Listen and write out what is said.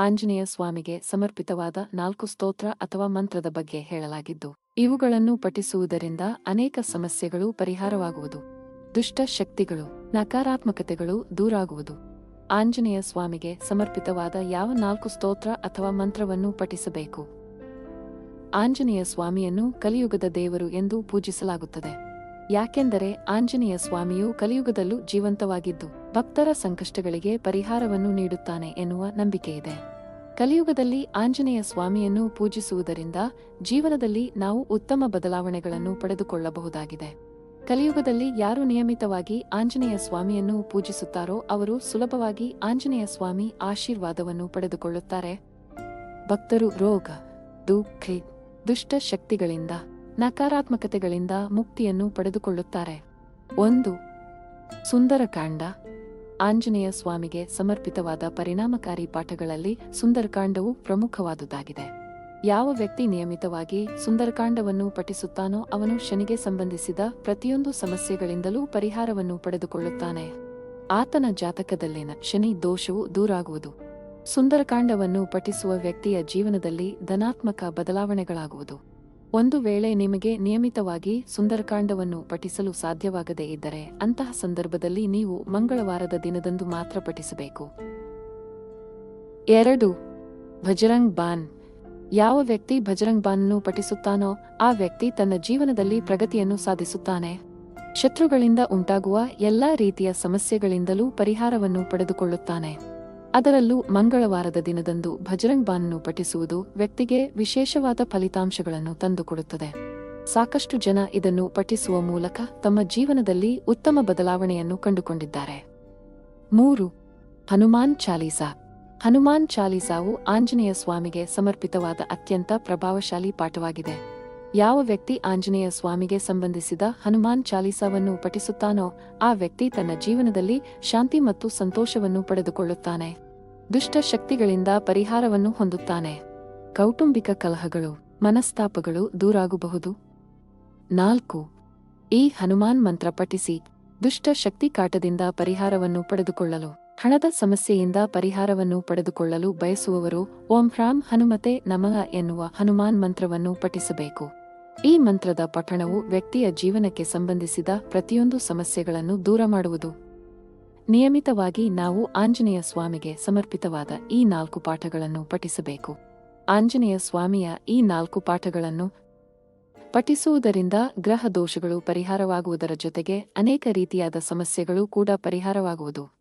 ಆಂಜನೇಯ ಸ್ವಾಮಿಗೆ ಸಮರ್ಪಿತವಾದ ನಾಲ್ಕು ಸ್ತೋತ್ರ ಅಥವಾ ಮಂತ್ರದ ಬಗ್ಗೆ ಹೇಳಲಾಗಿದ್ದು, ಇವುಗಳನ್ನು ಪಠಿಸುವುದರಿಂದ ಅನೇಕ ಸಮಸ್ಯೆಗಳು ಪರಿಹಾರವಾಗುವುದು. ದುಷ್ಟ ಶಕ್ತಿಗಳು, ನಕಾರಾತ್ಮಕತೆಗಳು ದೂರಾಗುವುದು. ಆಂಜನೇಯ ಸ್ವಾಮಿಗೆ ಸಮರ್ಪಿತವಾದ ಯಾವ ನಾಲ್ಕು ಸ್ತೋತ್ರ ಅಥವಾ ಮಂತ್ರವನ್ನು ಪಠಿಸಬೇಕು? ಆಂಜನೇಯ ಸ್ವಾಮಿಯನ್ನು ಕಲಿಯುಗದ ದೇವರು ಎಂದು ಪೂಜಿಸಲಾಗುತ್ತದೆ. ಯಾಕೆಂದರೆ ಆಂಜನೇಯ ಸ್ವಾಮಿಯು ಕಲಿಯುಗದಲ್ಲೂ ಜೀವಂತವಾಗಿದ್ದು ಭಕ್ತರ ಸಂಕಷ್ಟಗಳಿಗೆ ಪರಿಹಾರವನ್ನು ನೀಡುತ್ತಾನೆ ಎನ್ನುವ ನಂಬಿಕೆಯಿದೆ. ಕಲಿಯುಗದಲ್ಲಿ ಆಂಜನೇಯ ಸ್ವಾಮಿಯನ್ನು ಪೂಜಿಸುವುದರಿಂದ ಜೀವನದಲ್ಲಿ ನಾವು ಉತ್ತಮ ಬದಲಾವಣೆಗಳನ್ನು ಪಡೆದುಕೊಳ್ಳಬಹುದಾಗಿದೆ. ಕಲಿಯುಗದಲ್ಲಿ ಯಾರು ನಿಯಮಿತವಾಗಿ ಆಂಜನೇಯ ಸ್ವಾಮಿಯನ್ನು ಪೂಜಿಸುತ್ತಾರೋ ಅವರು ಸುಲಭವಾಗಿ ಆಂಜನೇಯ ಸ್ವಾಮಿ ಆಶೀರ್ವಾದವನ್ನು ಪಡೆದುಕೊಳ್ಳುತ್ತಾರೆ. ಭಕ್ತರು ರೋಗ, ದುಃಖ, ದುಷ್ಟ ಶಕ್ತಿಗಳಿಂದ, ನಕಾರಾತ್ಮಕತೆಗಳಿಂದ ಮುಕ್ತಿಯನ್ನು ಪಡೆದುಕೊಳ್ಳುತ್ತಾರೆ. ಒಂದು, ಸುಂದರಕಾಂಡ. ಆಂಜನೇಯ ಸ್ವಾಮಿಗೆ ಸಮರ್ಪಿತವಾದ ಪರಿಣಾಮಕಾರಿ ಪಾಠಗಳಲ್ಲಿ ಸುಂದರಕಾಂಡವು ಪ್ರಮುಖವಾದುದಾಗಿದೆ. ಯಾವ ವ್ಯಕ್ತಿ ನಿಯಮಿತವಾಗಿ ಸುಂದರಕಾಂಡವನ್ನು ಪಠಿಸುತ್ತಾನೋ ಅವನು ಶನಿಗೆ ಸಂಬಂಧಿಸಿದ ಪ್ರತಿಯೊಂದು ಸಮಸ್ಯೆಗಳಿಂದಲೂ ಪರಿಹಾರವನ್ನು ಪಡೆದುಕೊಳ್ಳುತ್ತಾನೆ. ಆತನ ಜಾತಕದಲ್ಲಿನ ಶನಿ ದೋಷವು ದೂರಾಗುವುದು. ಸುಂದರಕಾಂಡವನ್ನು ಪಠಿಸುವ ವ್ಯಕ್ತಿಯ ಜೀವನದಲ್ಲಿ ಧನಾತ್ಮಕ ಬದಲಾವಣೆಗಳಾಗುವುದು. ಒಂದು ವೇಳೆ ನಿಮಗೆ ನಿಯಮಿತವಾಗಿ ಸುಂದರಕಾಂಡವನ್ನು ಪಠಿಸಲು ಸಾಧ್ಯವಾಗದೇ ಇದ್ದರೆ ಅಂತಹ ಸಂದರ್ಭದಲ್ಲಿ ನೀವು ಮಂಗಳವಾರದ ದಿನದಂದು ಮಾತ್ರ ಪಠಿಸಬೇಕು. ಎರಡು, ಭಜರಂಗ್ ಬಾನ್. ಯಾವ ವ್ಯಕ್ತಿ ಭಜರಂಗ್ ಬಾನ್ನು ಪಠಿಸುತ್ತಾನೋ ಆ ವ್ಯಕ್ತಿ ತನ್ನ ಜೀವನದಲ್ಲಿ ಪ್ರಗತಿಯನ್ನು ಸಾಧಿಸುತ್ತಾನೆ. ಶತ್ರುಗಳಿಂದ ಉಂಟಾಗುವ ಎಲ್ಲಾ ರೀತಿಯ ಸಮಸ್ಯೆಗಳಿಂದಲೂ ಪರಿಹಾರವನ್ನು ಪಡೆದುಕೊಳ್ಳುತ್ತಾನೆ. ಅದರಲ್ಲೂ ಮಂಗಳವಾರದ ದಿನದಂದು ಭಜರಂಗ್ ಬಾನನ್ನು ಪಠಿಸುವುದು ವ್ಯಕ್ತಿಗೆ ವಿಶೇಷವಾದ ಫಲಿತಾಂಶಗಳನ್ನು ತಂದುಕೊಡುತ್ತದೆ. ಸಾಕಷ್ಟು ಜನ ಇದನ್ನು ಪಠಿಸುವ ಮೂಲಕ ತಮ್ಮ ಜೀವನದಲ್ಲಿ ಉತ್ತಮ ಬದಲಾವಣೆಯನ್ನು ಕಂಡುಕೊಂಡಿದ್ದಾರೆ. ಮೂರು, ಹನುಮಾನ್ ಚಾಲೀಸಾ. ಹನುಮಾನ್ ಚಾಲೀಸಾವು ಆಂಜನೇಯ ಸ್ವಾಮಿಗೆ ಸಮರ್ಪಿತವಾದ ಅತ್ಯಂತ ಪ್ರಭಾವಶಾಲಿ ಪಾಠವಾಗಿದೆ. ಯಾವ ವ್ಯಕ್ತಿ ಆಂಜನೇಯ ಸ್ವಾಮಿಗೆ ಸಂಬಂಧಿಸಿದ ಹನುಮಾನ್ ಚಾಲೀಸಾವನ್ನು ಪಠಿಸುತ್ತಾನೋ ಆ ವ್ಯಕ್ತಿ ತನ್ನ ಜೀವನದಲ್ಲಿ ಶಾಂತಿ ಮತ್ತು ಸಂತೋಷವನ್ನು ಪಡೆದುಕೊಳ್ಳುತ್ತಾನೆ. ದುಷ್ಟ ಶಕ್ತಿಗಳಿಂದ ಪರಿಹಾರವನ್ನು ಹೊಂದುತ್ತಾನೆ. ಕೌಟುಂಬಿಕ ಕಲಹಗಳು, ಮನಸ್ತಾಪಗಳು ದೂರಾಗಬಹುದು. ನಾಲ್ಕು, ಈ ಹನುಮಾನ್ ಮಂತ್ರ ಪಠಿಸಿ ದುಷ್ಟ ಶಕ್ತಿ ಕಾಟದಿಂದ ಪರಿಹಾರವನ್ನು ಪಡೆದುಕೊಳ್ಳಲು, ಹಣದ ಸಮಸ್ಯೆಯಿಂದ ಪರಿಹಾರವನ್ನು ಪಡೆದುಕೊಳ್ಳಲು ಬಯಸುವವರು, ಓಂ ಹ್ರಾಂ ಹನುಮತೆ ನಮಃ ಎನ್ನುವ ಹನುಮಾನ್ ಮಂತ್ರವನ್ನು ಪಠಿಸಬೇಕು. ಈ ಮಂತ್ರದ ಪಠಣವು ವ್ಯಕ್ತಿಯ ಜೀವನಕ್ಕೆ ಸಂಬಂಧಿಸಿದ ಪ್ರತಿಯೊಂದು ಸಮಸ್ಯೆಗಳನ್ನು ದೂರ ಮಾಡುವುದು. ನಿಯಮಿತವಾಗಿ ನಾವು ಆಂಜನೇಯ ಸ್ವಾಮಿಗೆ ಸಮರ್ಪಿತವಾದ ಈ ನಾಲ್ಕು ಪಾಠಗಳನ್ನು ಪಠಿಸಬೇಕು. ಆಂಜನೇಯ ಸ್ವಾಮಿಯ ಈ ನಾಲ್ಕು ಪಾಠಗಳನ್ನು ಪಠಿಸುವುದರಿಂದ ಗ್ರಹ ದೋಷಗಳು ಪರಿಹಾರವಾಗುವುದರ ಜೊತೆಗೆ ಅನೇಕ ರೀತಿಯಾದ ಸಮಸ್ಯೆಗಳು ಕೂಡ ಪರಿಹಾರವಾಗುವುದು.